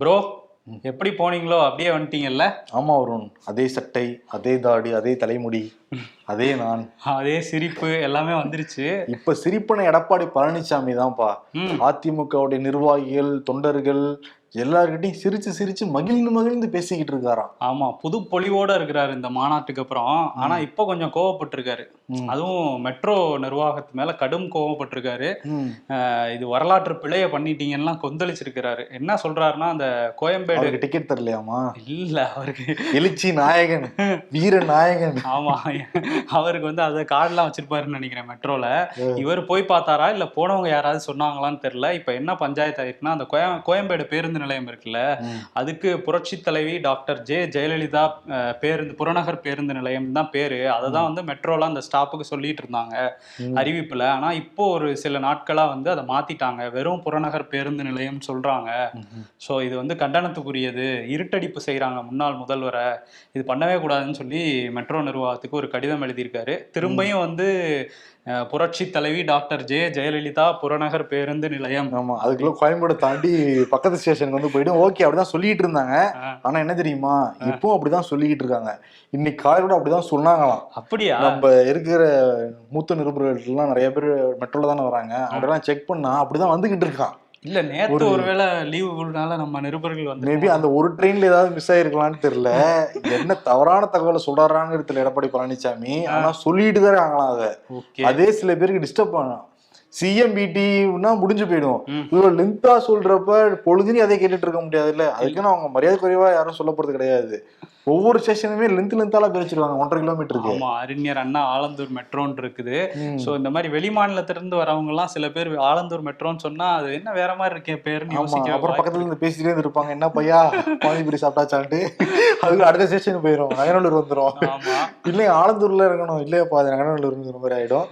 Bro எப்படி போனீங்களோ அப்படியே வந்துட்டீங்கல்ல? ஆமா வருண். அதே சட்டை அதே தாடி அதே தலைமுடி அதே நான். அதே சிரிப்பு எல்லாமே வந்துருச்சு. இப்ப சிரிப்பன எடப்பாடி பழனிசாமி தான்ப்பா. அதிமுகவுடைய நிர்வாகிகள் தொண்டர்கள் எல்லார்கிட்டையும் சிரிச்சு சிரிச்சு மகிழ்ந்து மகிழ்ந்து பேசிக்கிட்டு இருக்காராம். ஆமா புது பொலிவோட இருக்கிறாரு இந்த மாநாட்டுக்கு அப்புறம். ஆனா இப்போ கொஞ்சம் கோவப்பட்டிருக்காரு. அதுவும் மெட்ரோ நிர்வாகத்து மேல கடும் கோவப்பட்டிருக்காரு. இது வரலாற்று பிழைய பண்ணிட்டீங்கன்னா கொந்தளிச்சிருக்கிறாரு. என்ன சொல்றாருன்னா அந்த கோயம்பேடு அவருக்கு டிக்கெட் தரலையாமா? இல்ல அவருக்கு எழுச்சி நாயகன் வீர நாயகன். ஆமா அவருக்கு வந்து அதை கார்டெல்லாம் வச்சிருப்பாருன்னு நினைக்கிறேன் மெட்ரோல. இவர் போய் பார்த்தாரா? இல்ல போனவங்க யாராவது சொன்னாங்களான்னு தெரியல. இப்ப என்ன பஞ்சாயத்து ஆயிருக்குன்னா அந்த கோயம் கோயம்பேடு பேருந்து நிலையம் இருக்குல்ல. அதுக்கு புரட்சி தலைவி டாக்டர் ஜே ஜெயலலிதா பேருந்து புறநகர் பேருந்து நிலையம் தான் பேரு. அதை தான் வந்து மெட்ரோல அந்த ஸ்டாப்புக்கு சொல்லிட்டு இருந்தாங்க. அறிவிப்புல. ஆனா இப்போ ஒரு சில நாட்களா வந்து அதை மாத்திட்டாங்க. வெறும் புறநகர் பேருந்து நிலையம் சொல்றாங்க. ஸோ இது வந்து கண்டனத்துக்குரியது. இருட்டடிப்பு செய்கிறாங்க முன்னாள் முதல்வரை. இது பண்ணவே கூடாதுன்னு சொல்லி மெட்ரோ நிர்வாகத்துக்கு ஒரு கடிதம் எழுதியிருக்காரு. திரும்பியும் வந்து புரட்சி தலைவி டாக்டர் ஜே. ஜெயலலிதா புறநகர் பேருந்து நிலையம். ஆமா அதுக்குள்ள கோயம்பேடு தாண்டி பக்கத்து ஸ்டேஷனுக்கு வந்து போயிடும் ஓகே அப்படிதான் சொல்லிட்டு இருந்தாங்க. ஆனா என்ன தெரியுமா? இப்போ அப்படிதான் சொல்லிக்கிட்டு இருக்காங்க. இன்னைக்கு காலையில கூட அப்படிதான் சொன்னாங்களாம். அப்படியா? நம்ம இருக்கிற மூத்த நிருபர்கள் எல்லாம் நிறைய பேர் மெட்ரோல தானே வராங்க. அப்படிலாம் செக் பண்ணா அப்படிதான் வந்துகிட்டு இருக்கான். இல்ல நேத்து ஒரு- ஒருவேளை லீவுனால நம்ம நிருபர்கள் வந்து மேபி அந்த ஒரு ட்ரெயின்ல ஏதாவது மிஸ் ஆயிருக்கலாம்னு தெரியல. என்ன தவறான தகவலை சொல்றாங்கன்னு தெரியல எடப்பாடி பழனிசாமி ஆனா சொல்லிட்டு தான் இருக்காங்களாம் அதை. அதே சில பேருக்கு டிஸ்டர்ப் பண்ணும் சிஎம்பிடினா முடிஞ்சு போயிடும். ம். இவ்வளவு லென்த்தா சொல்றப்ப பொழுதுனே அதை கேட்டுட்டு இருக்க முடியாதுல்ல? அதுக்குன்னு அவங்க மரியாதை குறைவா யாரும் சொல்ல போறது கிடையாது. ஒவ்வொரு ஸ்டேஷனுமே லென்த் லென்த்தால பிரிச்சிருவாங்க ஒன்றரை கிலோமீட்டருக்கு ஆமா அறிஞர் அண்ணா ஆலந்தூர் மெட்ரோன்னு இருக்குது. சோ இந்த மாதிரி வெளி மாநிலத்திலிருந்து வரவங்க எல்லாம் சில பேர் ஆலந்தூர் மெட்ரோன்னு சொன்னா அது என்ன வேற மாதிரி இருக்கே பேருன்னு யோசிக்க அப்புறம் பக்கத்துல இருந்து பேசிட்டே இருப்பாங்க என்ன பையா பானிபூரி சாப்பிட்டாச்சான்ட்டு. அதுக்கு அடுத்த ஸ்டேஷன் போயிடும் நகநல்லூர் வந்துரும். ஆமா. இல்லையா ஆலந்தூர்ல இருக்கணும் இல்லையாப்பா அது நகநல்லூர்ங்கிற மாதிரி ஆயிடும்.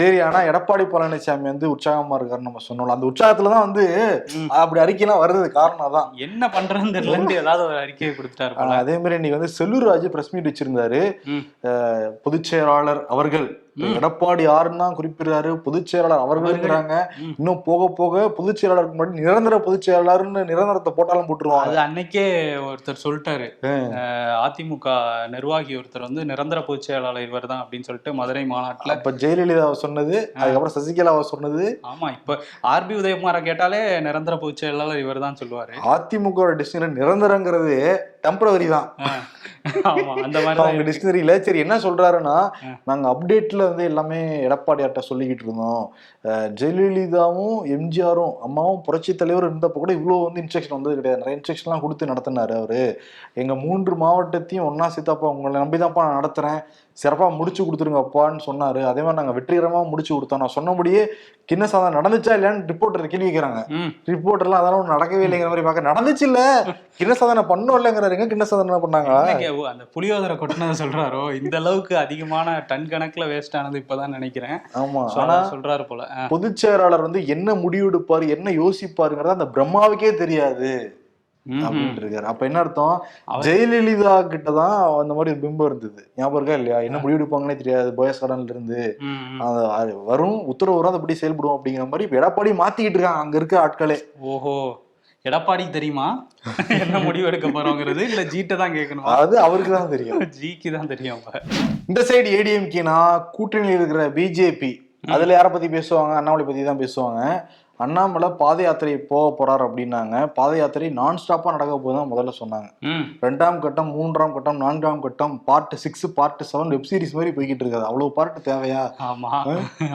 சரி ஆனா எடப்பாடி பழனிசாமி வந்து உற்சாகமா இருக்காரு நம்ம சொன்னோம் அந்த உற்சாகத்துலதான் வந்து ம். அப்படி அறிக்கையெல்லாம் வருது காரணம் அதான். என்ன பண்றதுன்னு தெரியலன்ட்டு ஏதாவது ஒரு அறிக்கையை கொடுத்துட்டாரு அதே மாதிரி இன்னைக்கு வந்து செல்லூர் ராஜு பிரஸ் மீட் வச்சிருந்தாரு. பொதுச் செயலாளர் அவர்கள். எடப்பாடி யாருன்னு தான் குறிப்பிடுறாரு. பொதுச் செயலாளர் அவர்கள்ங்கிறாங்க ம். இன்னும் போக போக பொதுச் செயலாளருக்கு முன்னாடி நிரந்தர பொதுச் செயலாளர்னு நிரந்தரத்தை போட்டாலும் போட்டுருவாங்க. அது அன்னைக்கே ஒருத்தர் சொல்லிட்டாரு. அதிமுக நிர்வாகி ஒருத்தர் வந்து நிரந்தர பொதுச் செயலாளர் இவர் தான் அப்படின்னு சொல்லிட்டு மதுரை மாநாட்டுல அப்ப ஜெயலலிதா சொன்னது அதுக்கப்புறம் சசிகலாவை சொன்னது. ஆமா இப்ப ஆர்பி உதயகுமாரை கேட்டாலே நிரந்தர பொதுச் செயலாளர் இவர் தான் சொல்லுவாரு. அதிமுக டிக்ஷனரி நிரந்தரங்கிறது டெம்பரவரி தான். அவங்க டிக்ஷனரியில சரி என்ன சொல்றாருன்னா. நாங்க அப்டேட்ல வந்து எல்லாமே எடப்பாடியார்ட்ட சொல்லிக்கிட்டு இருந்தோம். ஜெயலலிதாவும் எம்ஜிஆரும் அம்மாவும் புரட்சி தலைவர் இருந்தப்ப கூட இவ்வளவு வந்து இன்ஸ்ட்ரக்ஷன் வந்தது கிடையாது. நிறைய இன்ஸ்ட்ரக்ஷன்லாம் கொடுத்து நடத்தினாரு அவரு. எங்க மூன்று மாவட்டத்தையும் ஒன்னா சேர்த்தாப்பா உங்களை நம்பிதான்ப்பா நான் நடத்துறேன். சிறப்பா முடிச்சு கொடுத்துருங்கப்பான்னு சொன்னாரு. அதே மாதிரி நாங்க வெற்றிகரமா முடிச்சு கொடுத்தோம். நான் சொன்னபடியே கிண்ண சாதம் நடந்துச்சா இல்லையான்னு ரிப்போர்ட்டர் கேள்வி கேட்கறாங்க ம். ரிப்போர்ட்டர்லாம் அதெல்லாம் நடக்கவே இல்லைங்கிற மாதிரி பார்க்க நடந்துச்சு இல்ல. கிண்ண சாதனை பண்ணோம் இல்லைங்கிறாரு எங்க கிண்ண சாதனை பண்ணாங்க அந்த புளியோதரை கொட்டினதை சொல்றாரோ? இந்த அளவுக்கு அதிகமான டன் கணக்குல வேஸ்ட் ஆனது இப்பதான் நினைக்கிறேன். ஆமா ஆனா சொல்றாரு போல. அஹ் பொதுச் செயலாளர் வந்து என்ன முடிவெடுப்பாரு என்ன யோசிப்பாருங்கிறது அந்த பிரம்மாவுக்கே தெரியாது. அப்படின்ட்டு இருக்காரு அப்ப என்ன அர்த்தம்? ஜெயலலிதா கிட்ட தான் அந்த மாதிரி ஒரு பிம்பம் இருந்தது. ஞாபகம் இருக்கா இல்லையா? என்ன முடிவெடுப்பாங்கன்னே தெரியாது போயஸ் கடன்ல இருந்து வரும் உத்தரவு வரும் அதை அப்படி செயல்படும் அப்படிங்கிற மாதிரி எடப்பாடி மாத்திக்கிட்டு இருக்காங்க அங்க இருக்க ஆட்களே. ஓஹோ. எடப்பாடிக்கு தெரியுமா? என்ன முடிவு எடுக்க போறோங்கிறது? இல்ல ஜீட்ட தான் கேட்கணுமா அது அவருக்கு தான் தெரியும். ஜிக்கு தான் தெரியும். இந்த சைடு ஏடிஎம்கேனா கூட்டணியில் இருக்கிற பிஜேபி அதுல யாரை பத்தி பேசுவாங்க? அண்ணாமலை பத்தி தான் பேசுவாங்க. அண்ணாமலை பாத யாத்திரை போக போறாரு அப்படின்னாங்க. பாத யாத்திரை நான் ஸ்டாப்பா நடக்க போகுதான் முதல்ல சொன்னாங்க. ரெண்டாம் கட்டம் மூன்றாம் கட்டம் நான்காம் கட்டம் part six part seven web series மாதிரி போய்கிட்டு இருக்காது. அவ்வளவு பார்ட் தேவையா? ஆமா.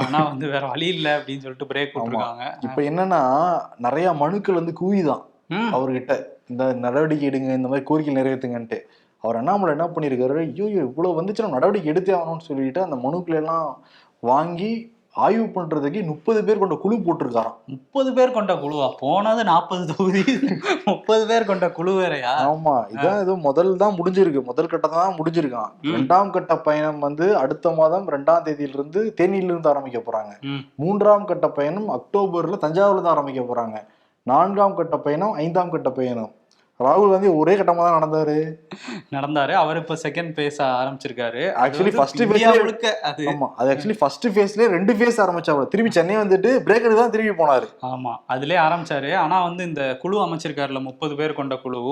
ஆனா வந்து வேற வழி இல்ல அப்படின்னு சொல்லிட்டு பிரேக் விட்டுருக்காங்க. இப்ப என்னன்னா நிறைய மனுக்கள் வந்து குவிதான் அவர்கிட்ட. இந்த நடவடிக்கை எடுங்க இந்த மாதிரி கோரிக்கை நிறைவேற்றுங்கன்ட்டு. அவர் அண்ணாமலை என்ன பண்ணியிருக்காரு? ஐயோ இவ்வளவு வந்துச்சுன்னா நடவடிக்கை எடுத்தே ஆகணும்னு சொல்லிட்டு அந்த மனுக்களை எல்லாம் வாங்கி ஆய்வு பண்றதுக்கு முப்பது பேர் கொண்ட குழு போட்டிருக்காராம். முப்பது பேர் கொண்ட குழுவா? போனது நாற்பது தொகுதி. முப்பது பேர் கொண்ட குழு வேறயா? ஆமா இதான் ஏதோ முதல் தான் முடிஞ்சிருக்கு. முதல் கட்டம் தான் முடிஞ்சிருக்கான் ம். ரெண்டாம் கட்ட பயணம் வந்து அடுத்த மாதம் ரெண்டாம் தேதியில இருந்து தேனியில இருந்து ஆரம்பிக்க போறாங்க. மூன்றாம் கட்ட பயணம் அக்டோபர்ல தஞ்சாவூர்ல தான் ஆரம்பிக்க போறாங்க. நான்காம் கட்ட பயணம் ஐந்தாம் கட்ட பயணம். ராகுல் காந்தி ஒரே கட்டமா தான் நடந்தாரு. நடந்தாரு. அவர் இப்ப செகண்ட் பேச ஆரம்பிச்சிருக்காரு. இந்தியா லயே- முழுக்க அது ஆமா அது ஆக்சுவலி ஃபர்ஸ்ட் ஃபேஸ்லயே ரெண்டு ஃபேஸ் ஆரம்பிச்சாங்க திருப்பி சென்னை வந்துட்டு பிரேக் எடுத்து தான் திருப்பி போனாரு. ஆமா அதுலயே ஆரம்பிச்சாரு. ஆனா வந்து இந்த குழு அமைச்சிருக்காருல முப்பது பேர் கொண்ட குழு.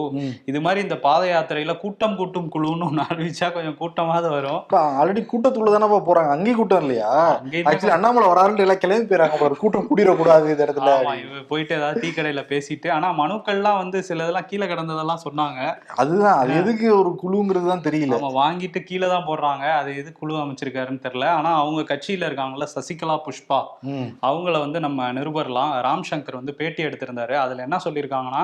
இது மாதிரி இந்த பாத யாத்திரையில கூட்டம் கூட்டும் குழுன்னு ஒண்ணு அறிவிச்சா கொஞ்சம் கூட்டமாவது வரும். ஆல்ரெடி கூட்டத்துக்குள்ள தானே போறாங்க. அங்கேயும் கூட்டம் இல்லையா? ஆக்சுவலி அண்ணாமலை வராருன்னு எல்லாம் கிளம்பி போயிறாங்க பாரு. கூட்டம் கூடிடக்கூடாது இந்த இடத்துல. போயிட்டு ஏதாவது டீ கடையில பேசிட்டு. ஆனா மனுக்கள்லாம் வந்து சிலதெல்லாம் கீழே கிடந்ததெல்லாம் சொன்னாங்க. அதுதான் அது எதுக்கு ஒரு குழுங்கிறது தான் தெரியல. நம்ம வாங்கிட்டு கீழே தான் போடுறாங்க. அது எது குழு அமைச்சிருக்காருன்னு தெரியல. ஆனா அவங்க கட்சியில இருக்காங்கல்ல சசிகலா புஷ்பா. அவங்கள வந்து நம்ம நிருபர்லாம் ராம் சங்கர் வந்து பேட்டி எடுத்திருந்தாரு. அதுல என்ன சொல்லியிருக்காங்கன்னா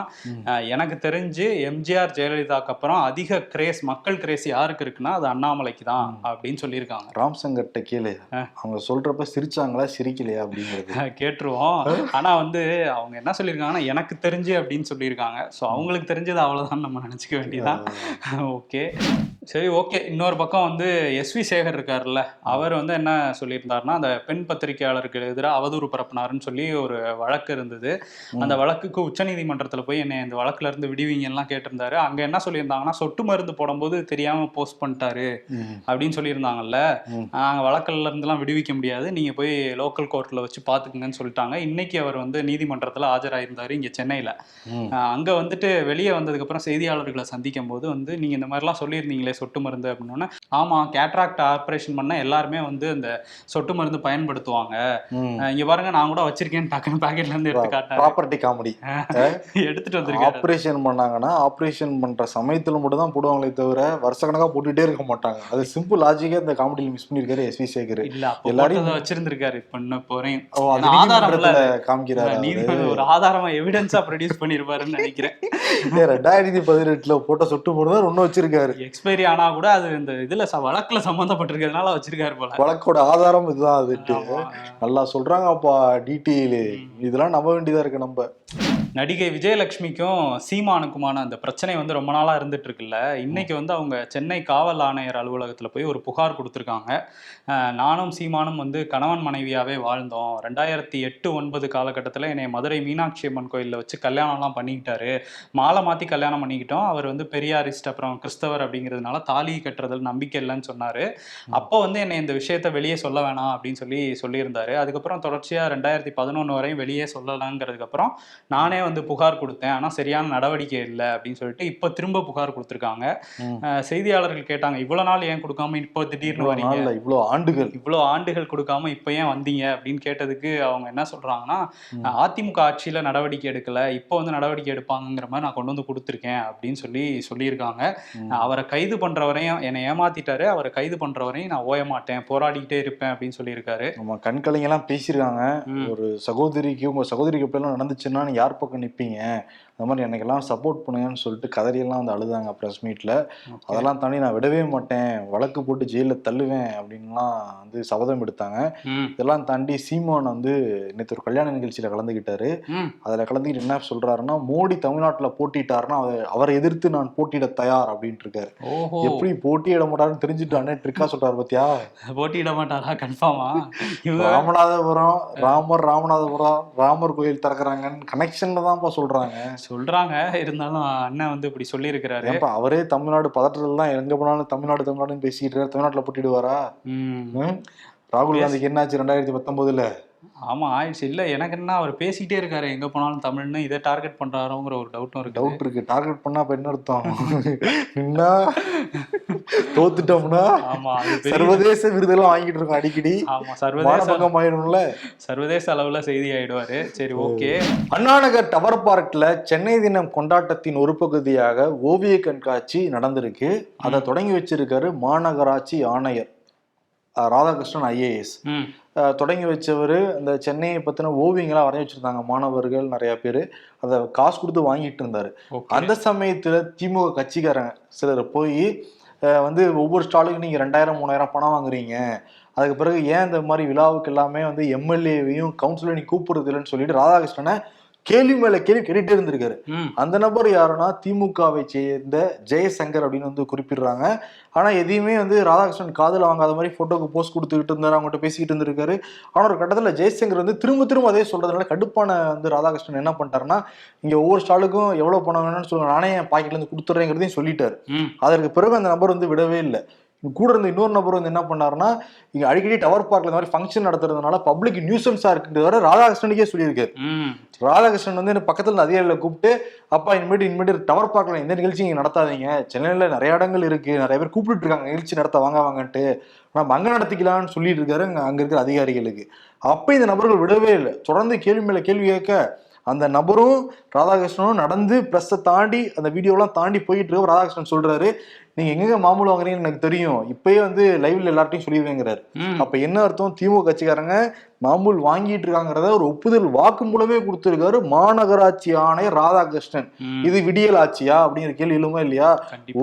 எனக்கு தெரிஞ்சு எம்ஜிஆர் ஜெயலலிதாக்கு அப்புறம் அதிக கிரேஸ் மக்கள் கிரேஸ் யாருக்கு இருக்குன்னா அது அண்ணாமலைக்கு தான் அப்படின்னு சொல்லியிருக்காங்க. ராம் சங்கர்ட்ட கேளு. அவங்க சொல்றப்ப சிரிச்சாங்களா சிரிக்கலையா அப்படிங்கிறது. கேட்டுருவோம். ஆனா வந்து அவங்க என்ன சொல்லியிருக்காங்கன்னா எனக்கு தெரிஞ்சு அப்படின்னு சொல்லியிருக்காங்க. ஸோ அவங்களுக்கு தெரிஞ்சது அவ்வளவுதான் நம்ம நினைச்சுக்க வேண்டியதான் ஓகே. சரி ஓகே. இன்னொரு பக்கம் வந்து எஸ்வி சேகர் இருக்காருல்ல. அவர் வந்து என்ன சொல்லியிருந்தாருன்னா அந்த பெண் பத்திரிகையாளருக்கு எதிராக அவதூறு பரப்புனாருன்னு சொல்லி ஒரு வழக்கு இருந்தது. அந்த வழக்குக்கு உச்சநீதிமன்றத்தில் போய் என்னை இந்த வழக்குல இருந்து விடுவீங்கலாம் கேட்டிருந்தாரு. அங்க என்ன சொல்லியிருந்தாங்கன்னா சொட்டு மருந்து போடும்போது தெரியாம போஸ்ட் பண்ணிட்டாரு. அப்படின்னு சொல்லியிருந்தாங்கல்ல. நாங்கள் வழக்கில் இருந்தெல்லாம் விடுவிக்க முடியாது. நீங்கள் போய் லோக்கல் கோர்ட்டில் வச்சு பார்த்துக்குங்கன்னு சொல்லிட்டாங்க. இன்னைக்கு அவர் வந்து நீதிமன்றத்தில் ஆஜராயிருந்தார் இங்கே சென்னையில். அங்கே வந்துட்டு வெளியே வந்ததுக்கப்புறம் செய்தியாளர்களை சந்திக்கும் போது வந்து நீங்கள் இந்த மாதிரிலாம் சொல்லியிருந்தீங்களே சொட்டு மருந்து அப்படின்னோடனே ஆமாம் கேட்ராக்ட் ஆப்ரேஷன் பண்ணால் எல்லாருமே வந்து அந்த சொட்டு மருந்து பயன்படுத்துவாங்க. இங்கே பாருங்க நான் கூட வச்சிருக்கேன்னு டக்குன்னு பாக்கெட்ல இருந்து எடுத்து காட்டாரு ப்ராப்பர்ட்டி காமெடி எடுத்துட்டு வந்திருக்காரு. ஆப்ரேஷன் பண்ணாங்கன்னா ஆப்ரேஷன் பண்ற சமயத்துல மட்டும் தான் போடுவாங்களே தவிர வருஷ கணக்கா போட்டுட்டே இருக்க மாட்டாங்க. அது சிம்பிள் லாஜிக்கே இந்த காமெடியில் மிஸ் பண்ணிருக்காரு எஸ் வி சேகர். இல்ல எல்லாரையும் வச்சிருந்திருக்காரு பண்ண போறேன் ஆதாரம் காமிக்கிறாரு. நீதிமன்ற ஒரு ஆதாரமா எவிடன்ஸா ப்ரொடியூஸ் பண்ணிருப்பாருன்னு நினைக்கிறேன். ரெண்டாயிரத்தி பதினெட்டுல போட்ட சொட்டு போட்டு தான் ஒன்னும் வச்சிருக்காரு. எக்ஸ்பைரி ஆனா கூட அது இந்த இதுல வழக்குல சம்பந்தப்பட்டிருக்கிறதுனால வச்சிருக்காரு போல. வழக்கோட ஆதாரம் இதுதான் அதுட்டு. நல்லா சொல்றாங்க அப்பா டீட்டெயிலு இதெல்லாம் நம்ப வேண்டியதா இருக்கு நம்ம நடிகை விஜயலட்சுமிக்கும் சீமானுக்குமான அந்த பிரச்சனை வந்து ரொம்ப நாளா இருந்துட்டு இருக்குல்ல இன்னைக்கு வந்து அவங்க சென்னை காவல் ஆணையர் அலுவலகத்துல போய் ஒரு புகார் கொடுத்துருக்காங்க. நானும் சீமானும் வந்து கணவன் மனைவியாவே வாழ்ந்தோம். ரெண்டாயிரத்தி எட்டு ஒன்பது காலகட்டத்தில் என்னை மதுரை மீனாட்சி அம்மன் கோயிலில் வச்சு கல்யாணம்லாம் பண்ணிக்கிட்டாரு. மாலை மாற்றி கல்யாணம் பண்ணிக்கிட்டோம். அவர் வந்து பெரியாரிஸ்ட் அப்புறம் கிறிஸ்தவர் அப்படிங்கிறதுனால தாலி கட்டுறதுல நம்பிக்கை இல்லைன்னு சொன்னார். அப்போ வந்து என்னை இந்த விஷயத்த வெளியே சொல்ல வேணாம் அப்படின்னு சொல்லி சொல்லியிருந்தாரு. அதுக்கப்புறம் தொடர்ச்சியாக ரெண்டாயிரத்தி பதினொன்று வரையும் வெளியே சொல்லலாங்கிறதுக்கப்புறம் நானே வந்து புகார் கொடுத்தேன். ஆனால் சரியான நடவடிக்கை இல்லை அப்படின்னு சொல்லிட்டு இப்போ திரும்ப புகார் கொடுத்துருக்காங்க. செய்தியாளர்கள் கேட்டாங்க இவ்வளோ நாள் ஏன் கொடுக்காம இப்போ திடீர்னு வரீங்க? நாள்ல இவ்வளவு ஆண்டுகள். இவ்வளோ ஆண்டுகள் கொடுக்காம இப்போ ஏன் வந்தீங்க? அப்படின்னு கேட்டதுக்கு அவங்க என்ன சொல்றாங்கன்னா ம். அதிமுக ஆட்சியில நடவடிக்கை எடுக்கல. இப்போ வந்து நடவடிக்கை எடுப்பாங்கங்கிற மாதிரி நான் கொண்டு வந்து கொடுத்துருக்கேன். அப்படின்னு சொல்லி சொல்லியிருக்காங்க. அவரை கைது பண்ற வரையும் என்னை ஏமாத்திட்டாரு. அவரை கைது பண்ற வரையும் நான் ஓய மாட்டேன். போராடிக்கிட்டே இருப்பேன் அப்படின்னு சொல்லியிருக்காரு. நம்ம கண்கலைங்க எல்லாம் பேசியிருக்காங்க. ஒரு சகோதரிக்கு உங்க சகோதரிக்கு எப்படிலாம் நடந்துச்சுன்னா யார் பக்கம் நிற்பீங்க அந்த மாதிரி எனக்கெல்லாம் சப்போர்ட் பண்ணுங்கன்னு சொல்லிட்டு கதறியெல்லாம் வந்து அழுதாங்க ப்ரெஸ் மீட்ல அதெல்லாம் தாண்டி நான் விடவே மாட்டேன். வழக்கு போட்டு ஜெயில தள்ளுவேன் அப்படின்லாம் வந்து சபதம் எடுத்தாங்க. இதெல்லாம் தாண்டி சீமான் வந்து நேற்று ஒரு கல்யாண நிகழ்ச்சியில கலந்துக்கிட்டாரு. அதுல கலந்துக்கிட்டு என்ன சொல்றாருன்னா மோடி தமிழ்நாட்டுல போட்டிட்டாருன்னா அவர் எதிர்த்து நான் போட்டியிட தயார் அப்படின்ட்டு இருக்காரு. எப்படி போட்டியிட மாட்டாருன்னு தெரிஞ்சுட்டு அண்ணன் ட்ரிக்கா சொல்றாரு பாத்தியா? போட்டியிட மாட்டாரா? கன்ஃபார்மா ராமநாதபுரம் ராமர் ராமநாதபுரம் ராமர் கோயில் திறக்கிறாங்கன்னு கனெக்ஷன்ல தான்ப்பா சொல்றாங்க. சொல்றாங்க. இருந்தாலும் அண்ணன் வந்து இப்படி சொல்லியிருக்கிறாரு. ஏன்பா அவரே தமிழ்நாடு பதற்றத்துல தான் எங்க போனாலும் தமிழ்நாடு தமிழ்நாடுன்னு பேசிட்டு இருக்காரு. தமிழ்நாட்டுல போட்டிடுவாரா? ராகுல் காந்திக்கு என்னாச்சு ரெண்டாயிரத்தி பத்தொன்பதுல ஆமா ஆயிடுச்சு. இல்ல எனக்கு என்ன அவர் பேசிக்கிட்டே இருக்காரு. எங்க போனாலும் தமிழ்னு இதை டார்கெட் பண்றாரோங்கிற ஒரு டவுட்டும் இருக்கு. டவுட் இருக்கு. டார்கெட் பண்ணா அப்ப என்ன அர்த்தம்? என்ன? தோத்துட்டோம்னா ஆமா அது பெரிய சர்வதேச விருதெல்லாம் வாங்கிட்டு இருக்கோம் அடிக்கடி. ஆமா சர்வதேச ஆயிடும்ல. சர்வதேச அளவுல செய்தி ஆயிடுவாரு. சரி ஓகே. அண்ணாநகர் டவர் பார்க்ல சென்னை தினம் கொண்டாட்டத்தின் ஒரு பகுதியாக ஓவிய கண்காட்சி நடந்திருக்கு. அதை தொடங்கி வச்சிருக்காரு மாநகராட்சி ஆணையர். ராதாகிருஷ்ணன் ஐஏஎஸ். தொடங்கி வச்சவர் அந்த சென்னையை பத்தின ஓவியங்களாக வரைய வச்சிருந்தாங்க மாணவர்கள் நிறைய பேர். அதை காசு கொடுத்து வாங்கிட்டு இருந்தாரு. அந்த சமயத்துல திமுக கட்சிக்காரங்க சிலர் போய் வந்து ஒவ்வொரு ஸ்டாலுக்கும் நீங்க ரெண்டாயிரம் மூணாயிரம் பணம் வாங்குறீங்க. அதுக்கு பிறகு ஏன் இந்த மாதிரி விழாவுக்கு எல்லாமே வந்து எம்எல்ஏவையும் கவுன்சிலரையும் கூப்பிடுறது இல்லைன்னு சொல்லிட்டு ராதாகிருஷ்ணனை கேள்வி மேல கேள்வி கேட்டுட்டே இருந்திருக்காரு. அந்த நபர் யாருன்னா திமுகவை சேர்ந்த ஜெயசங்கர் அப்படின்னு வந்து குறிப்பிடுறாங்க. ஆனா எதையுமே வந்து ராதாகிருஷ்ணன் காதுல வாங்காத மாதிரி போட்டோக்கு போஸ்ட் கொடுத்துக்கிட்டு இருந்தாரு அவங்ககிட்ட பேசிக்கிட்டு இருந்திருக்காரு. ஆனா ஒரு கட்டத்துல ஜெயசங்கர் வந்து திரும்ப திரும்ப அதே சொல்றதுனால கடுப்பான வந்து ராதாகிருஷ்ணன் என்ன பண்ணிட்டாருன்னா இங்க ஒவ்வொரு ஸ்டாலுக்கும் எவ்வளவு பணம் வேணும்னு சொல்லுங்க நானே என் பாக்கெட்ல இருந்து கொடுத்துட்றேங்கிறதையும் சொல்லிட்டாரு. அதற்கு பிறகு அந்த நபர் வந்து விடவே இல்லை. கூட இருந்த இன்னொரு நபர் வந்து என்ன பண்ணாருன்னா இங்க அடிக்கடி டவர் பார்க்ல இந்த மாதிரி ஃபங்க்ஷன் நடத்துறதுனால பப்ளிக் நியூசன்ஸா இருக்குன்றது வரை ராதாகிருஷ்ணனுக்கே சொல்லியிருக்காரு ராதாகிருஷ்ணன் வந்து எனக்கு பக்கத்துல அதிகாரிகளை கூப்பிட்டு அப்பா இனிமேட்டு இனிமேட்டு டவர் பார்க்கல எந்த நிகழ்ச்சியும் இங்க நடத்தாதீங்க. சென்னையில நிறைய இடங்கள் இருக்கு. நிறைய பேர் கூப்பிட்டு இருக்காங்க. நிகழ்ச்சி நடத்த வாங்க வாங்கன்ட்டு. நம்ம அங்க நடத்திக்கலாம்னு சொல்லிட்டு இருக்காரு. அங்க அங்க இருக்கிற அதிகாரிகளுக்கு. அப்ப இந்த நபர்கள் விடவே இல்லை. தொடர்ந்து கேள்வி மேல கேள்வி கேட்க அந்த நபரும் ராதாகிருஷ்ணனும் நடந்து ப்ளஸ்ஸை தாண்டி அந்த வீடியோலாம் தாண்டி போயிட்டு இருக்க ராதாகிருஷ்ணன் சொல்றாரு. நீங்க எங்கெங்க மாமூல் வாங்குறீங்கன்னு எனக்கு தெரியும். இப்பயே வந்து லைவ்ல எல்லார்ட்டையும் சொல்லிடுவேங்கிறாரு அப்ப என்ன அர்த்தம்? திமுக கட்சிக்காரங்க மாமூல் வாங்கிட்டு இருக்காங்கிறத ஒரு ஒப்புதல் வாக்கு மூலமே கொடுத்திருக்காரு மாநகராட்சி ஆணையர் ராதாகிருஷ்ணன். இது விடியல் ஆட்சியா அப்படிங்கிற கேள்வி எழுமா இல்லையா?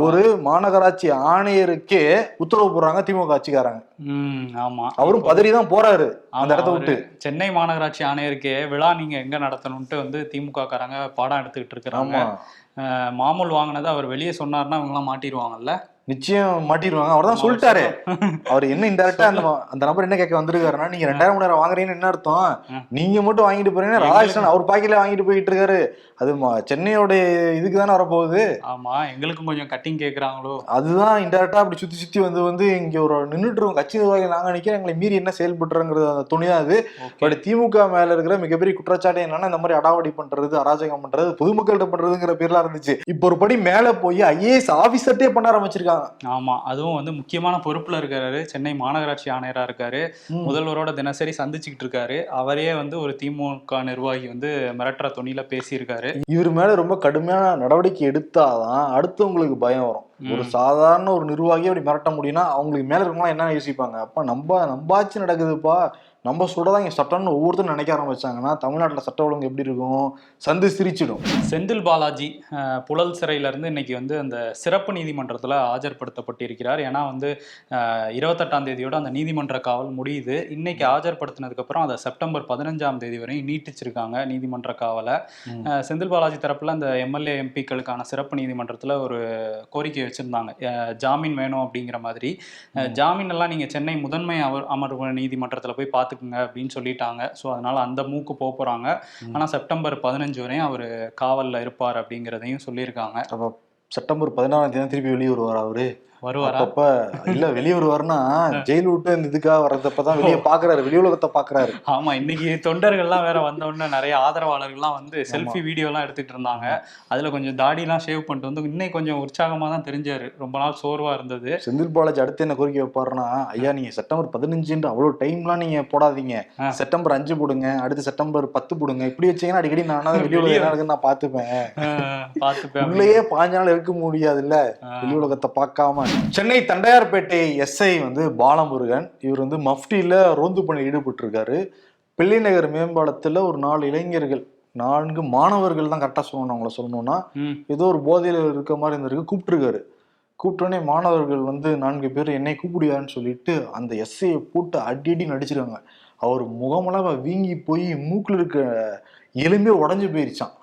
ஒரு மாநகராட்சி ஆணையருக்கே உத்தரவு போடுறாங்க திமுக ஆமா. அவரும் பதறி தான் போறாரு அந்த இடத்த விட்டு. சென்னை மாநகராட்சி ஆணையருக்கே விழா நீங்க எங்க நடத்தணும்ட்டு வந்து திமுக காரங்க பாடம் எடுத்துக்கிட்டு இருக்கிறாங்க. மாமூல் வாங்கினதை அவர் வெளியே சொன்னார்னா அவங்களாம் மாட்டிடுவாங்கல்ல? நிச்சயம் மாட்டிடுவாங்க. அவர் தான் சொல்லிட்டாரு. அவர் என்ன இன்டெரக்டா அந்த அந்த நபர் என்ன கேட்க வந்திருக்காருன்னா நீங்க ரெண்டாயிரம் மூணாயிரம் வாங்குறீங்கன்னு என்ன அர்த்தம். நீங்க மட்டும் வாங்கிட்டு போறீங்கன்னா ராதாகிருஷ்ணன் அவர் பாக்கெட்ல வாங்கிட்டு போயிட்டு இருக்காரு. அது சென்னையோட இதுக்கு தானே வரப்போகுது. ஆமா எங்களுக்கும் கொஞ்சம் கட்டிங் கேக்குறாங்களோ? அதுதான் இன்டெரக்டா அப்படி சுத்தி சுத்தி வந்து வந்து இங்க ஒரு நின்றுட்டு இருக்கோம். கட்சி நிர்வாகிகள் நாங்க நினைக்கிறோம் எங்களை மீறி என்ன செயல்பட்டுறங்கிறது அந்த துணி தான் அது. பட் திமுக மேல இருக்கிற மிகப்பெரிய குற்றச்சாட்டு என்னன்னா இந்த மாதிரி அடாவடி பண்றது அராஜகம் பண்றது பொதுமக்கள்கிட்ட பண்றதுங்கிற பேர்லாம் இருந்துச்சு. இப்போ ஒரு படி மேல போய் ஐஏஎஸ் ஆபீசர்ட்டே பண்ண ஆரம்பிச்சிருக்காங்க. ஆமா அதுவும் வந்து முக்கியமான பொறுப்புல இருக்காரு சென்னை மாநகராட்சி ஆணையரா இருக்காரு. முதல்வரோட தினசரி சந்திச்சுக்கிட்டு இருக்காரு. அவரே வந்து ஒரு திமுக நிர்வாகி வந்து மிரட்டுற துணியில பேசியிருக்காரு. இவர் மேல ரொம்ப கடுமையான நடவடிக்கை எடுத்தாதான் அடுத்தவங்களுக்கு பயம் வரும். ஒரு சாதாரண ஒரு நிர்வாகி அப்படி மிரட்ட முடியும்னா அவங்களுக்கு மேல இருக்கவங்க என்ன யோசிப்பாங்க? அப்ப நம்ம நம்பாச்சு நடக்குதுப்பா. நம்ம சொல்றதா இங்க சட்டம்னு ஒவ்வொருத்தரும் நினைக்க ஆரம்பிச்சாங்கன்னா தமிழ்நாட்டுல சட்ட ஒழுங்கு எப்படி இருக்கும்? சந்து சிரிச்சிடும். செந்தில் பாலாஜி புழல் சிறையில இருந்து இன்னைக்கு வந்து அந்த சிறப்பு நீதிமன்றத்துல ஆஜர்படுத்தப்பட்டிருக்கிறார். ஏன்னா வந்து இருபத்தெட்டாம் தேதியோட அந்த நீதிமன்ற காவல் முடியுது. இன்னைக்கு ஆஜர்படுத்தினதுக்கு அப்புறம் அதை செப்டம்பர் பதினஞ்சாம் தேதி வரையும் நீட்டிச்சிருக்காங்க நீதிமன்ற காவலை. செந்தில் பாலாஜி தரப்புல அந்த எம்எல்ஏ எம்பிக்களுக்கான சிறப்பு நீதிமன்றத்துல ஒரு கோரிக்கை வச்சிருந்தாங்க. ஜாமீன் வேணும் அப்படிங்கிற மாதிரி. ஜாமீன் எல்லாம் நீங்க சென்னை முதன்மை அவர் அமர்வு நீதிமன்றத்துல போய் பார்த்துக்குங்க அப்படின்னு சொல்லிட்டாங்க. ஸோ அதனால அந்த மூக்கு போக போறாங்க. ஆனா செப்டம்பர் பதினஞ்சு வரையும் அவர் காவல்ல இருப்பார் அப்படிங்கிறதையும் சொல்லியிருக்காங்க. அப்ப செப்டம்பர் பதினாறாம் தேதி திருப்பி வெளியே வருவார் அவரு? வருவாரா? அப்பப்ப இல்ல வெளியே வருவாருன்னா ஜெயில் விட்டு இந்த இதுக்காக வர்றதப்பதான் வெளியே பாக்குறாரு வெளி உலகத்தை பாக்குறாரு. ஆமா இன்னைக்கு தொண்டர்கள்லாம் வேற வந்த உடனே நிறைய ஆதரவாளர்கள்லாம் வந்து செல்ஃபி வீடியோ எல்லாம் எடுத்துட்டு இருந்தாங்க. அதுல கொஞ்சம் தாடிலாம் ஷேவ் பண்ணிட்டு வந்து இன்னும் கொஞ்சம் உற்சாகமா தான் தெரிஞ்சாரு. ரொம்ப நாள் சோர்வா இருந்தது. செந்தில் பாலாஜி அடுத்து என்ன கோரிக்கை வைப்பாருன்னா ஐயா நீங்க செப்டம்பர் பதினஞ்சுன்ற அவ்வளவு டைம்லாம் நீங்க போடாதீங்க. செப்டம்பர் அஞ்சு போடுங்க அடுத்து செப்டம்பர் பத்து போடுங்க. இப்படி வச்சீங்கன்னா அடிக்கடி நான் வெளி உலகம் நான் பாத்துப்பேன் அஹ் பார்த்துப்பேன் உள்ளேயே பாஞ்ச நாள் இருக்க முடியாதுல்ல. ஆஹ் வெளி உலகத்தை பார்க்காம. சென்னை தண்டையார்பேட்டை எஸ்ஐ வந்து பாலமுருகன். இவர் வந்து மஃப்டியில ரோந்து பணியில் ஈடுபட்டிருக்காரு. பிள்ளைநகர் மேம்பாலத்துல ஒரு நாலு இளைஞர்கள் நான்கு மாணவர்கள் தான் கரெக்டாக சொல்லணும் அவங்கள சொல்லணும்னா ஏதோ ஒரு போதையில இருக்க மாதிரி இருந்திருக்கு கூப்பிட்டுருக்காரு. கூப்பிட்டோடனே மாணவர்கள் வந்து நான்கு பேர் என்னை கூப்பிடுயான்னு சொல்லிட்டு அந்த எஸ்ஐயை போட்டு அடி அடி நடிச்சிருக்காங்க. அவர் முகமெல்லாம் வீங்கி போய் மூக்குல இருக்க எலும்பே உடஞ்சு போயிருச்சான்.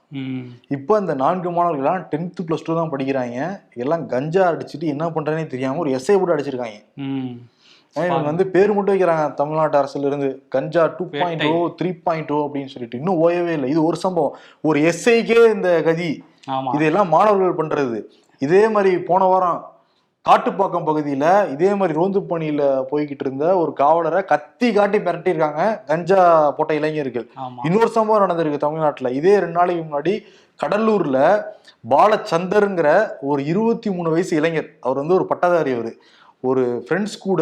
இப்போ அந்த நான்கு மாணவர்கள்லாம் டென்த்து ப்ளஸ் டூ தான் படிக்கிறாங்க. எல்லாம் கஞ்சா அடிச்சுட்டு என்ன பண்றேனே தெரியாம ஒரு எஸ்ஐ போட்டு அடிச்சிருக்காங்க. இவங்க வந்து பேர் மட்டும் வைக்கிறாங்க தமிழ்நாட்டு அரசுல இருந்து கஞ்சா two point. O three point O அப்படின்னு சொல்லிட்டு. இன்னும் ஓயவே இல்லை. இது ஒரு சம்பவம். ஒரு எஸ்ஐக்கே இந்த கதி. இதெல்லாம் மாணவர்கள் பண்றது. இதே மாதிரி போன வாரம் காட்டுப்பாக்கம் பகுதியில இதே மாதிரி ரோந்து பணியில போய்கிட்டு இருந்த ஒரு காவலரை கத்தி காட்டி மிரட்டியிருக்காங்க கஞ்சா போட்ட இளைஞர்கள். இன்னொரு சம்பவம் நடந்திருக்கு தமிழ்நாட்டுல. இதே ரெண்டு நாளைக்கு முன்னாடி கடலூர்ல பாலச்சந்தருங்கிற ஒரு இருபத்தி மூணு வயசு இளைஞர் அவர் வந்து ஒரு பட்டதாரி அவர் ஒரு ஃப்ரெண்ட்ஸ் கூட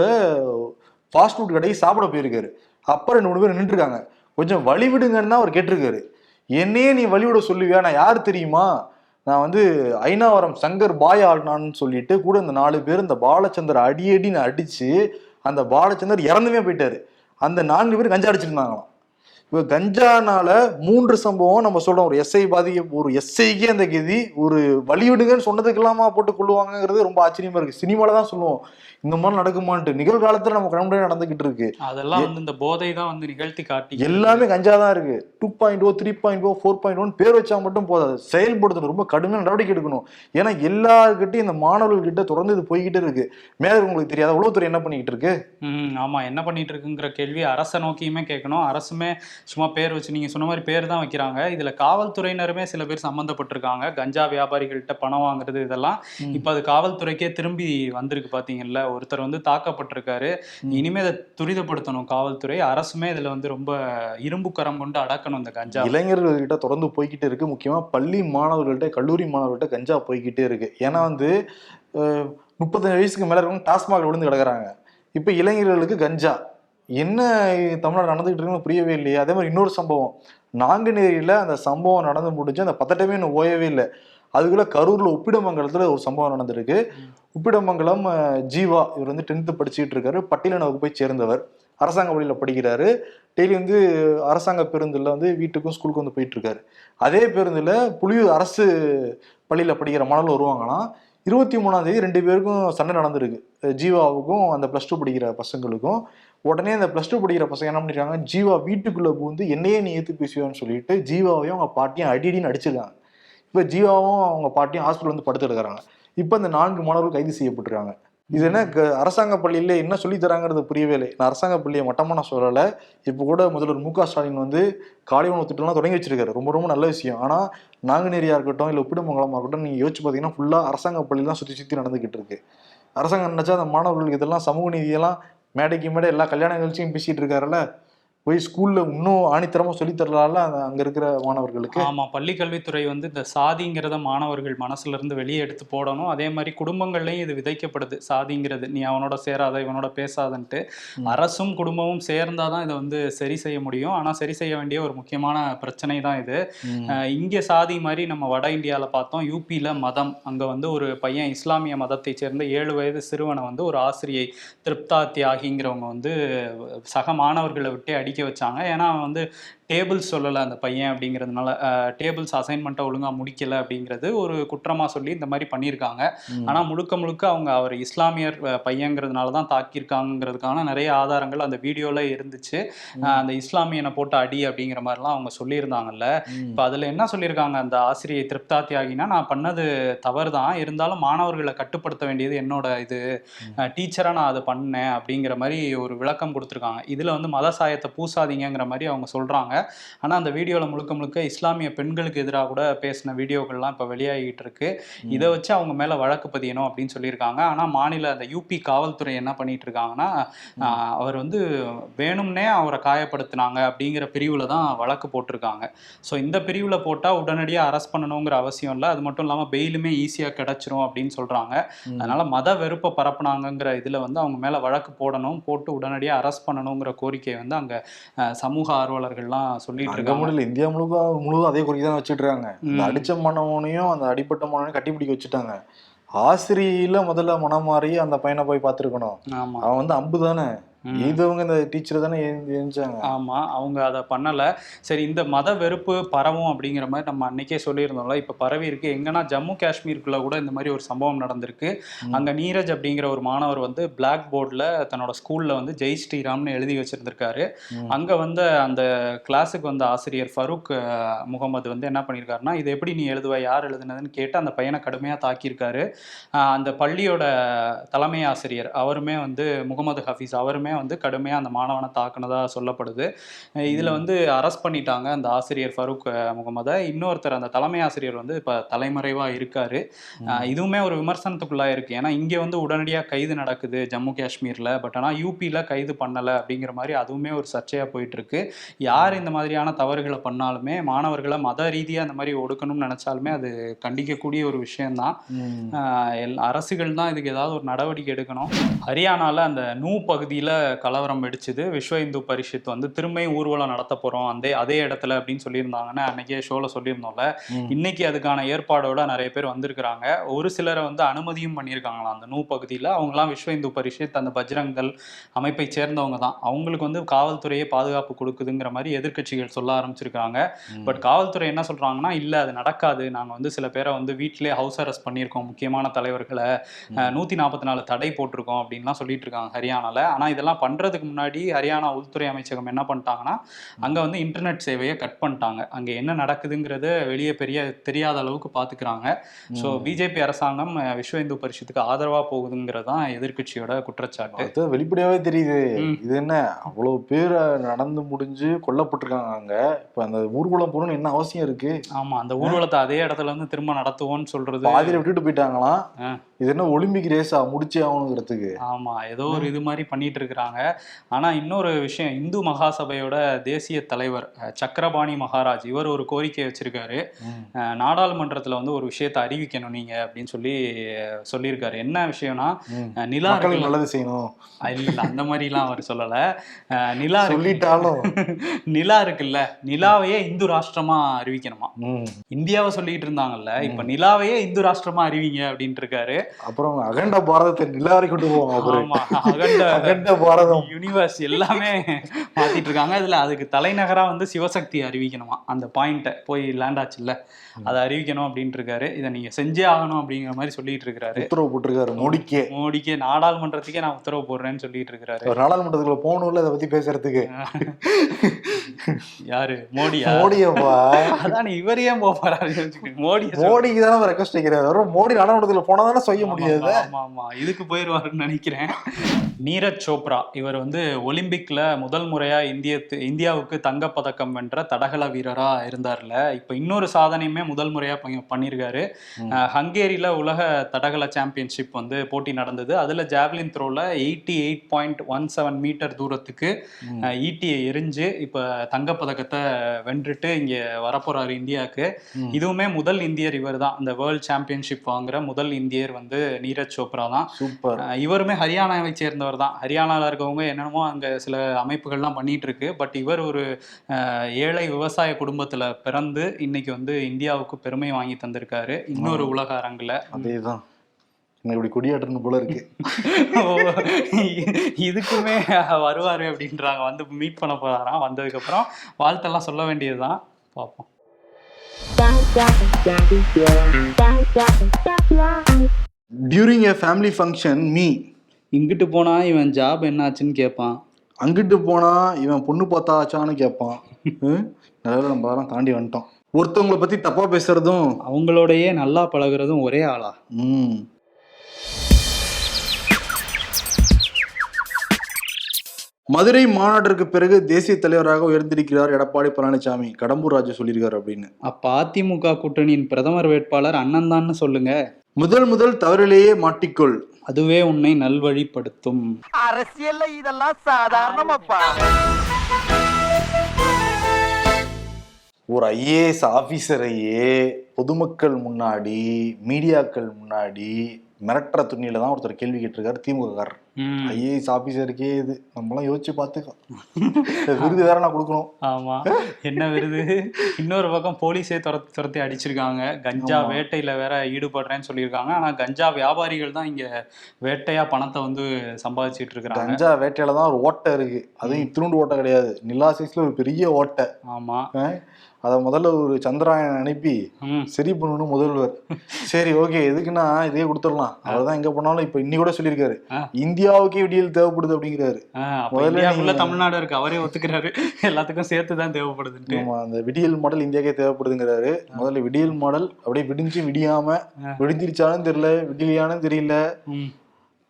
ஃபாஸ்ட் ஃபுட் கடைக்கு சாப்பிட போயிருக்காரு. அப்ப ரெண்டு மூணு பேர் நின்றுருக்காங்க. கொஞ்சம் வழி விடுங்கன்னு தான் அவர் கேட்டிருக்காரு. என்னையே நீ வழி விட சொல்லுவியா? நான் யார் தெரியுமா? நான் வந்து ஐநாவரம் சங்கர் பாய் ஆடினான்னு சொல்லிட்டு கூட இந்த நாலு பேர் இந்த பாலச்சந்தர் அடி அடின்னு அடிச்சு அந்த பாலச்சந்தர் இறந்துமே போயிட்டாரு. அந்த நான்கு பேர் கஞ்சா அடிச்சிருந்தாங்களாம் இப்போ கஞ்சானால மூன்று சம்பவம் நம்ம சொல்றோம். ஒரு எஸ்ஐ பாதிக்க ஒரு எஸ்ஐக்கே அந்த கதி ஒரு வழிவிடுங்கன்னு சொன்னதுக்கெல்லாமா போட்டு கொள்ளுவாங்கங்கிறது ரொம்ப ஆச்சரியமா இருக்கு. சினிமால தான் சொல்லுவோம். இந்த மாதிரி நடக்குமான்ட்டு. நிகழ்காலத்துல நம்ம முன்னாடி நடந்துகிட்டு இருக்கு. அதெல்லாம் வந்து இந்த போதை தான் வந்து நிகழ்த்தி காட்டி எல்லாமே கஞ்சா தான் இருக்கு. Two point O three point O four point one பேர் வச்சா மட்டும் போதாது. செயல்படுத்தணும். ரொம்ப கடுமையான நடவடிக்கை எடுக்கணும். ஏன்னா எல்லார்கிட்டையும் இந்த மாணவர்கள் கிட்ட தொடர்ந்து இது போய்கிட்டே இருக்கு. மேல உங்களுக்கு தெரியாத? உளவுத்துறை என்ன பண்ணிக்கிட்டு இருக்கு? ஆமா. என்ன பண்ணிட்டு இருக்குங்கிற கேள்வி அரசை நோக்கியுமே கேட்கணும். அரசுமே சும்மா பேர் வச்சு நீங்க சொன்ன மாதிரி பேர் தான் வைக்கிறாங்க. இதுல காவல்துறையினருமே சில பேர் சம்மந்தப்பட்டிருக்காங்க. கஞ்சா வியாபாரிகள்கிட்ட பணம் வாங்குறது இதெல்லாம். இப்ப அது காவல்துறைக்கே திரும்பி வந்திருக்கு பாத்தீங்கல்ல. ஒருத்தர் வந்து தாக்கப்பட்டிருக்காரு. ம். இனிமே அதை துரிதப்படுத்தணும் காவல்துறை. அரசுமே இதுல வந்து ரொம்ப இரும்பு கரம் கொண்டு அடக்கணும் இந்த கஞ்சா. இளைஞர்கள்கிட்ட தொடர்ந்து போய்கிட்டே இருக்கு. முக்கியமா பள்ளி மாணவர்கள்ட்ட கல்லூரி மாணவர்கள்ட்ட கஞ்சா போய்கிட்டே இருக்கு. ஏன்னா வந்து முப்பத்தஞ்சு வயசுக்கு மேல இருக்கவங்க டாஸ்மாக் விழுந்து கிடக்குறாங்க. இப்ப இளைஞர்களுக்கு கஞ்சா. என்ன தமிழ்நாடு நடந்துகிட்டு இருக்குன்னு புரியவே இல்லையே. அதே மாதிரி இன்னொரு சம்பவம். நாங்குநேரியில அந்த சம்பவம் நடந்து முடிஞ்சு அந்த பத்தட்டமே இன்னும் ஓயவே இல்லை. அதுக்குள்ள கரூர்ல உப்பிடமங்கலத்துல ஒரு சம்பவம் நடந்திருக்கு. உப்பிடமங்கலம் ஜீவா இவர் வந்து டென்த்து படிச்சுட்டு இருக்காரு. பட்டியலினவுக்கு போய் சேர்ந்தவர். அரசாங்க பள்ளியில படிக்கிறாரு. டெய்லி வந்து அரசாங்க பேருந்துல வந்து வீட்டுக்கும் ஸ்கூலுக்கும் வந்து போயிட்டு இருக்காரு. அதே பேருந்துல புலியூர் அரசு பள்ளியில படிக்கிற மாணவர்கள் வருவாங்கன்னா இருபத்தி மூணாம் தேதி ரெண்டு பேருக்கும் சண்டை நடந்திருக்கு. ஜீவாவுக்கும் அந்த ப்ளஸ் டூ படிக்கிற பசங்களுக்கும். உடனே அந்த ப்ளஸ் டூ படிக்கிற பசங்க என்ன பண்ணிருக்காங்க? ஜீவா வீட்டுக்குள்ள பூந்து என்னையே நீ ஏத்து பேசுவேன்னு சொல்லிட்டு ஜீவாவையும் அவங்க பாட்டியும் அடி அடின்னு அடிச்சிருக்காங்க. இப்போ ஜீவாவும் அவங்க பாட்டியும் ஹாஸ்பிட்டல் வந்து படுத்து எடுக்கிறாங்க இப்போ இந்த நான்கு மாணவர்கள் கைது செய்யப்பட்டிருக்காங்க. இது என்ன க- அரசாங்க பள்ளியில என்ன சொல்லி தராங்கிறது புரியவே இல்லை. நான் அரசாங்க பள்ளியை மட்டமாக நான் சொல்லலை. இப்போ கூட முதல்வர் மு க ஸ்டாலின் வந்து காலை உணவு திட்டம்லாம் தொடங்கி வச்சிருக்காரு. ரொம்ப ரொம்ப நல்ல விஷயம். ஆனால் நாங்குநேரியா இருக்கட்டும் இல்லை உப்பிடமங்கலமா இருக்கட்டும் நீங்கள் யோசிச்சு பார்த்தீங்கன்னா ஃபுல்லாக அரசாங்க பள்ளி சுற்றி சுற்றி நடந்துக்கிட்டு நடந்துகிட்டு இருக்கு. அரசாங்கம் நினச்சா அந்த மாணவர்களுக்கு இதெல்லாம் சமூக நீதியெல்லாம் மேடைக்கு மேடை எல்லா கல்யாண நிகழ்ச்சியும் பேசிட்டு இருக்காருல்ல? போய் ஸ்கூல்ல இன்னும் ஆணித்தரமா சொல்லி தரலாம்ல அங்க இருக்கிற மாணவர்களுக்கு? ஆமா பள்ளி கல்வித்துறை வந்து இந்த சாதிங்கிறத மாணவர்கள் மனசுல இருந்து வெளியே எடுத்து போடணும். அதே மாதிரி குடும்பங்கள்லயும் இது விதைக்கப்படுது. சாதிங்கிறது நீ அவனோட சேராத இவனோட பேசாதன்ட்டு. அரசும் குடும்பமும் சேர்ந்தாதான் இதை வந்து சரி செய்ய முடியும். ஆனா சரி செய்ய வேண்டிய ஒரு முக்கியமான பிரச்சனை தான் இது. இங்க சாதி மாதிரி நம்ம வட இந்தியால பார்த்தோம். யூபியில மதம். அங்க வந்து ஒரு பையன் இஸ்லாமிய மதத்தை சேர்ந்த ஏழு வயது சிறுவனை வந்து ஒரு ஆசிரியை திருப்தா தியாகிங்கிறவங்க வந்து சக மாணவர்களை விட்டு அடிக்க வச்சாங்க. ஏன்னா வந்து டேபிள்ஸ் சொல்லலை அந்த பையன் அப்படிங்கிறதுனால டேபிள்ஸ் அசைன்மெண்ட்டை ஒழுங்காக முடிக்கல அப்படிங்கிறது ஒரு குற்றமாக சொல்லி இந்த மாதிரி பண்ணியிருக்காங்க. ஆனால் முழுக்க முழுக்க அவங்க அவர் இஸ்லாமியர் பையங்கிறதுனால தான் தாக்கியிருக்காங்கிறதுக்கான நிறைய ஆதாரங்கள் அந்த வீடியோவில் இருந்துச்சு. அந்த இஸ்லாமியனை போட்டு அடி அப்படிங்கிற மாதிரிலாம் அவங்க சொல்லியிருந்தாங்கல்ல. இப்போ அதில் என்ன சொல்லியிருக்காங்க? அந்த ஆசிரியை திருப்தா தியாகினா நான் பண்ணது தவறு தான் இருந்தாலும் மாணவர்களை கட்டுப்படுத்த வேண்டியது என்னோட இது. டீச்சராக நான் அதை பண்ணேன் அப்படிங்கிற மாதிரி ஒரு விளக்கம் கொடுத்துருக்காங்க. இதில் வந்து மத சாயத்தை பூசாதீங்கங்கிற மாதிரி அவங்க சொல்கிறாங்க ஆனால் அந்த வீடியோவில் முழுக்க முழுக்க இஸ்லாமிய பெண்களுக்கு எதிராக கூட பேசின வீடியோக்கள்லாம் இப்போ வெளியாகிட்டு இருக்கு. இதை வச்சு அவங்க மேலே வழக்கு பதியணும் அப்படின்னு சொல்லியிருக்காங்க. ஆனால் மாநில அந்த யூபி காவல்துறை என்ன பண்ணிட்டு இருக்காங்கன்னா அவர் வந்து வேணும்னே அவரை காயப்படுத்தினாங்க அப்படிங்கிற பிரிவில் தான் வழக்கு போட்டிருக்காங்க. ஸோ இந்த பிரிவில் போட்டால் உடனடியாக அரெஸ்ட் பண்ணணுங்கிற அவசியம் இல்லை. அது மட்டும் இல்லாமல் பெயிலுமே ஈஸியாக கிடைச்சிரும் அப்படின்னு சொல்கிறாங்க. அதனால மத வெறுப்பை பரப்புனாங்கங்கிற இதில் வந்து அவங்க மேலே வழக்கு போடணும். போட்டு உடனடியாக அரெஸ்ட் பண்ணணுங்கிற கோரிக்கை வந்து அங்கே சமூக ஆர்வலர்கள்லாம் சொல்லிட்டு இருக்காங்க. முடியல இந்தியா முழுக்க முழுவதும் அதே குறிக்கு தான் வச்சுட்டு இருக்காங்க. அடிச்ச மாணவனையும் அந்த அடிப்பட்ட மாணவனையும் கட்டி பிடிக்க வச்சுட்டாங்க. ஆசிரியில முதல்ல மனம் மாறி அந்த பையனை போய் பார்த்துருக்கணும். அவன் வந்து அம்பு தானே. இதுவங்க இந்த டீச்சர் தானே எழுந்து- எழுந்தாங்க ஆமா அவங்க அதை பண்ணல. சரி இந்த மத வெறுப்பு பரவும் அப்படிங்கிற மாதிரி நம்ம அன்னைக்கே சொல்லியிருந்தோம்ல. இப்ப பரவி இருக்கு. எங்கன்னா ஜம்மு காஷ்மீருக்குள்ள கூட இந்த மாதிரி ஒரு சம்பவம் நடந்திருக்கு. அங்க நீரஜ் அப்படிங்கிற ஒரு மாணவர் வந்து பிளாக் போர்டில் தன்னோட ஸ்கூல்ல வந்து ஜெய் ஸ்ரீராம்னு எழுதி வச்சிருந்திருக்காரு. அங்க வந்து அந்த கிளாஸுக்கு வந்த ஆசிரியர் ஃபரூக் முகமது வந்து என்ன பண்ணியிருக்காருன்னா இது எப்படி நீ எழுதுவ? யார் எழுதுனதுன்னு கேட்டு அந்த பையனை கடுமையா தாக்கியிருக்காரு. அந்த பள்ளியோட தலைமை ஆசிரியர் அவருமே வந்து முகமது ஹஃபீஸ் அவருமே வந்து கடுமையா அந்த மாணவனை தாக்குனதா சொல்லப்படுது. இதுல வந்து அரெஸ்ட் பண்ணிட்டாங்க அந்த ஆசிரியர் ஃபரூக் முகமதை. இன்னொருத்தர் அந்த தலைமை ஆசிரியர் வந்து இப்ப தலைமறைவா இருக்காரு. இதுவுமே ஒரு விமர்சனத்துக்குள்ளா இருக்கு. ஏன்னா இங்க வந்து உடனடியா கைது நடக்குது ஜம்மு காஷ்மீர்ல. பட் ஆனா யூபியில கைது பண்ணல அப்படிங்கிற மாதிரி அதுவுமே ஒரு சர்ச்சையா போயிட்டு இருக்கு. யார் இந்த மாதிரியான தவறுகளை பண்ணாலுமே மாணவர்களை மத ரீதியா அந்த மாதிரி ஒடுக்கணும்னு நினைச்சாலுமே அது கண்டிக்கக்கூடிய ஒரு விஷயம்தான். அரசுகள் தான் இதுக்கு ஏதாவது ஒரு நடவடிக்கை எடுக்கணும். ஹரியானால அந்த நூ பகுதியில் கலவரம் வெடிச்சுது. விஸ்வ இந்து பரிஷத் வந்து திரும்பியும் ஊர்வலம் நடத்த போறோம். அதே அதே இடத்துல அப்படின்னு சொல்லியிருந்தாங்கன்னு அன்னைக்கே ஷோல சொல்லியிருந்தோம்ல. இன்னைக்கு அதுக்கான ஏற்பாடோட நிறைய பேர் வந்திருக்கிறாங்க. ஒரு சிலரை வந்து அனுமதியும் பண்ணியிருக்காங்களாம். அந்த நூ பகுதியில் அவங்கலாம் விஸ்வ இந்து பரிஷத் அந்த பஜ்ரங்கல் அமைப்பை சேர்ந்தவங்க தான். அவங்களுக்கு வந்து காவல்துறையே பாதுகாப்பு கொடுக்குதுங்கிற மாதிரி எதிர்க்கட்சிகள் சொல்ல ஆரம்பிச்சிருக்காங்க. பட் காவல்துறை என்ன சொல்றாங்கன்னா இல்ல அது நடக்காது. நாங்க வந்து சில பேரை வந்து வீட்டிலே ஹவுஸ் அரெஸ்ட் பண்ணியிருக்கோம். முக்கியமான தலைவர்களை நூத்தி நாற்பத்தி நாலு தடை போட்டிருக்கோம் அப்படின்லாம் சொல்லிட்டு இருக்காங்க ஹரியானால. ஆனா இதெல்லாம் பண்றதுக்கு முன்னாடி ஹரியானா உள்துறை அமைச்சகம் என்ன பண்ணிட்டாங்கன்னா அங்க வந்து இன்டர்நெட் சேவையை கட் பண்ணிட்டாங்க. அங்க என்ன நடக்குதுங்கிறது வெளியே பெரிய தெரியாத அளவுக்கு பாத்துக்கிறாங்க. ஸோ பிஜேபி அரசாங்கம் விஸ்வ இந்து பரிஷத்துக்கு ஆதரவா போகுதுங்கிறது தான் எதிர்க்கட்சியோட குற்றச்சாட்டு. அது வெளிப்படையாவே தெரியுது. இது என்ன? அவ்வளவு பேர் நடந்து முடிஞ்சு கொல்லப்பட்டிருக்காங்க அங்க. இப்ப அந்த ஊர்வலம் போகணும்னு என்ன அவசியம் இருக்கு? ஆமா அந்த ஊர்வலத்தை அதே இடத்துல இருந்து திரும்ப நடத்துவோம்னு சொல்றது பாதியில விட்டுட்டு போயிட்டாங்களாம். இது என்ன ஒலிம்பிக் ரேஸா முடிச்சே ஆகணுங்கிறதுக்கு. ஆமா ஏதோ ஒரு இது மாதிரி பண்ணிட்டு இருக்கிறாங்க ஆனா இன்னொரு விஷயம் இந்து மகாசபையோட தேசிய தலைவர் சக்கரபாணி மகாராஜ் இவர் ஒரு கோரிக்கை வச்சிருக்காரு. நாடாளுமன்றத்துல வந்து ஒரு விஷயத்தை அறிவிக்கணும் நீங்க அப்படின்னு சொல்லி சொல்லியிருக்காரு. என்ன விஷயம்னா நிலா நல்லது செய்யணும். இல்ல அந்த மாதிரிலாம் அவர் சொல்லல. நிலா சொல்லிட்டாலும். நிலா இருக்குல்ல? நிலாவையே இந்து ராஷ்டிரமா அறிவிக்கணுமா. இந்தியாவை சொல்லிட்டு இருந்தாங்கல்ல? இப்ப நிலாவையே இந்து ராஷ்டிரமா அறிவிங்க அப்படின்ட்டு இருக்காரு. அப்புறம் அகண்ட பாரதத்தை நிலாவரி கொண்டு போவாங்க அகண்ட அகண்ட பாரதம். யூனிவர்ஸ் எல்லாமே மாத்திட்டு இருக்காங்க இதுல அதுக்கு தலைநகரா வந்து சிவசக்தி அறிவிக்கணுமா? அந்த பாயிண்ட்டை போய் லேண்ட் ஆச்சுல்ல. அதை அறிவிக்கணும் அப்படின்ட்டு இருக்காரு இதை நீங்க செஞ்சே ஆகணும் அப்படிங்கிற மாதிரி சொல்லிட்டு இருக்கிறாரு உத்தரவு போட்டிருக்காரு மோடிக்கே. மோடிக்கு நாடாளுமன்றத்துக்கே நான் உத்தரவு போடுறேன்னு சொல்லிட்டு இருக்கிறாரு ஒரு நாடாளுமன்றத்துக்குள்ள போகணும்ல இதை பத்தி பேசுறதுக்கு? யாரு? மோடியா? மோடியப்பா. அதான் இவர் ஏன் போக போறாரு மோடி மோடிக்கு தானே ரெக்வஸ்ட் வைக்கிறாரு. மோடி நாடாளுமன்றத்துல போனா தானே செய்ய முடியாது. ஆமா ஆமா இதுக்கு போயிருவாருன்னு நினைக்கிறேன். நீரஜ் சோப்ரா இவர் வந்து ஒலிம்பிக்ல முதல் முறையா இந்திய இந்தியாவுக்கு தங்கப் பதக்கம் வென்ற தடகள வீரரா இருந்தார்ல. இப்ப இன்னொரு சாதனையுமே முதல் முறையா பண்ணி- பண்ணியிருக்காரு ஹங்கேரியில உலக தடகள சாம்பியன்ஷிப் வந்து போட்டி நடந்தது. அதுல javelin த்ரோல eighty eight point one seven metre தூரத்துக்கு ஈட்டியை எரிஞ்சு இப்ப தங்கப் பதக்கத்தை வென்றுட்டு இங்க வரப்போறாரு இந்தியாவுக்கு. இதுவுமே முதல் இந்தியர் இவர் தான் இந்த வேர்ல்ட் சாம்பியன்ஷிப் வாங்குற முதல் இந்தியர் வந்து நீரஜ் சோப்ரா தான். சூப்பர். இவருமே ஹரியானாவை சேர்ந்தவர் தான். ஹரியானால இருக்கவங்க என்னென்னமோ அங்க சில அமைப்புகள்லாம் பண்ணிட்டு இருக்கு. பட் இவர் ஒரு ஏழை விவசாய குடும்பத்துல பிறந்து இன்னைக்கு வந்து இந்தியாவுக்கு பெருமை வாங்கி தந்திருக்காரு. இன்னொரு உலக அரங்குல. அதேதான். எனக்கு இப்படி கொடியாட்டணும் போல இருக்கு. இதுக்குமே வருவாரு அப்படின்றாங்க. வந்து மீட் பண்ண போறாராம். வந்ததுக்கு அப்புறம் வாழ்த்தெல்லாம் சொல்ல வேண்டியதுதான். பார்ப்போம் during a family function me இங்கிட்டு போனா இவன் ஜாப் என்னாச்சுன்னு கேட்பான் அங்கிட்டு போனா இவன் பொண்ணு பார்த்தாச்சான்னு கேட்பான்? நல்ல நம்ம அதெல்லாம் தாண்டி வந்துட்டோம். ஒருத்தவங்கள பத்தி தப்பா பேசுறதும் அவங்களோடயே நல்லா பழகுறதும் ஒரே ஆளா? ம். மதுரை மாநாட்டிற்கு பிறகு தேசிய தலைவராக உயர்ந்திருக்கிறார் எடப்பாடி பழனிசாமி. கடம்பூர் ராஜு சொல்லியிருக்காரு அப்படின்னு. அப்ப அதிமுக கூட்டணியின் பிரதமர் வேட்பாளர் அண்ணன் தான்னு சொல்லுங்க. முதல் முதல் தவறிலேயே மாட்டிக்கொள். அதுவே உன்னை நல்வழிப்படுத்தும். அரசியல்ல இதெல்லாம் சாதாரணமாப்பா. ஒரு ஐஏஎஸ் ஆபீசரையே பொதுமக்கள் முன்னாடி மீடியாக்கள் முன்னாடி மிரட்டுற துணியில தான் ஒருத்தர் கேள்வி கேட்டிருக்காரு திமுககாரர் ஐஏஎஸ் ஆபீசருக்கே இது. நம்மளாம் யோசிச்சு பார்த்துக்கோ இந்த விருது வேற நான் கொடுக்கணும். ஆமா. என்ன விருது? இன்னொரு பக்கம் போலீஸே துரத்தி துரத்தி அடிச்சிருக்காங்க. கஞ்சா. வேட்டையில வேற ஈடுபடுறேன்னு சொல்லியிருக்காங்க. ஆனா கஞ்சா வியாபாரிகள் தான் இங்க வேட்டையா பணத்தை வந்து சம்பாதிச்சிட்டு இருக்கிறாங்க கஞ்சா வேட்டையில தான் ஒரு ஓட்டை இருக்கு. அதுவும் இத்திருண்டு ஓட்டை கிடையாது. நிலா சைஸ்ல ஒரு பெரிய ஓட்டை. ஆமா. அதை முதல்ல ஒரு சந்திராயன் அனுப்பி சரி பண்ணணும் முதல்வர். சரி ஓகே. எதுக்குன்னா இதே கொடுத்துடலாம். அவர் தான் எங்க போனாலும் இப்ப இன்னி கூட சொல்லியிருக்காரு. ஆ. இந்தியாவுக்கே விடியல் தேவைப்படுது அப்படிங்கிறாரு. முதல்ல தமிழ்நாடு இருக்கு. அவரே ஒத்துக்கிறாரு. எல்லாத்துக்கும் சேர்த்து தான் தேவைப்படுதுன்ட்டு. ஆமா அந்த விடியல் மாடல் இந்தியாக்கே தேவைப்படுதுங்கிறாரு. முதல்ல விடியல் மாடல் அப்படியே விடிஞ்சு விடியாம. விடிஞ்சிருச்சாலும் தெரியல விடியலையானும் தெரியல.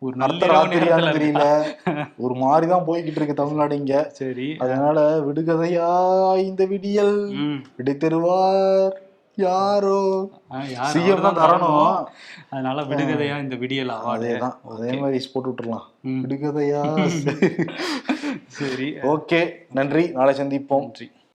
ஒரு ராத்திரியானும் நேரத்துல தெரியல. ஒரு மாதிரிதான் போய்கிட்டு இருக்கு தமிழ்நாடு இங்க. சரி. அதனால விடுகதையா இந்த விடியல். விடை தருவார் யாரோ? சிஎம் தான் தரணும். அதனால விடுகதையா இந்த விடியல் அவார்டு அதேதான். அதே மாதிரி போட்டு விட்டுறலாம். விடுகதையா? சரி. ஓகே நன்றி. நாளை சந்திப்போம். நன்றி.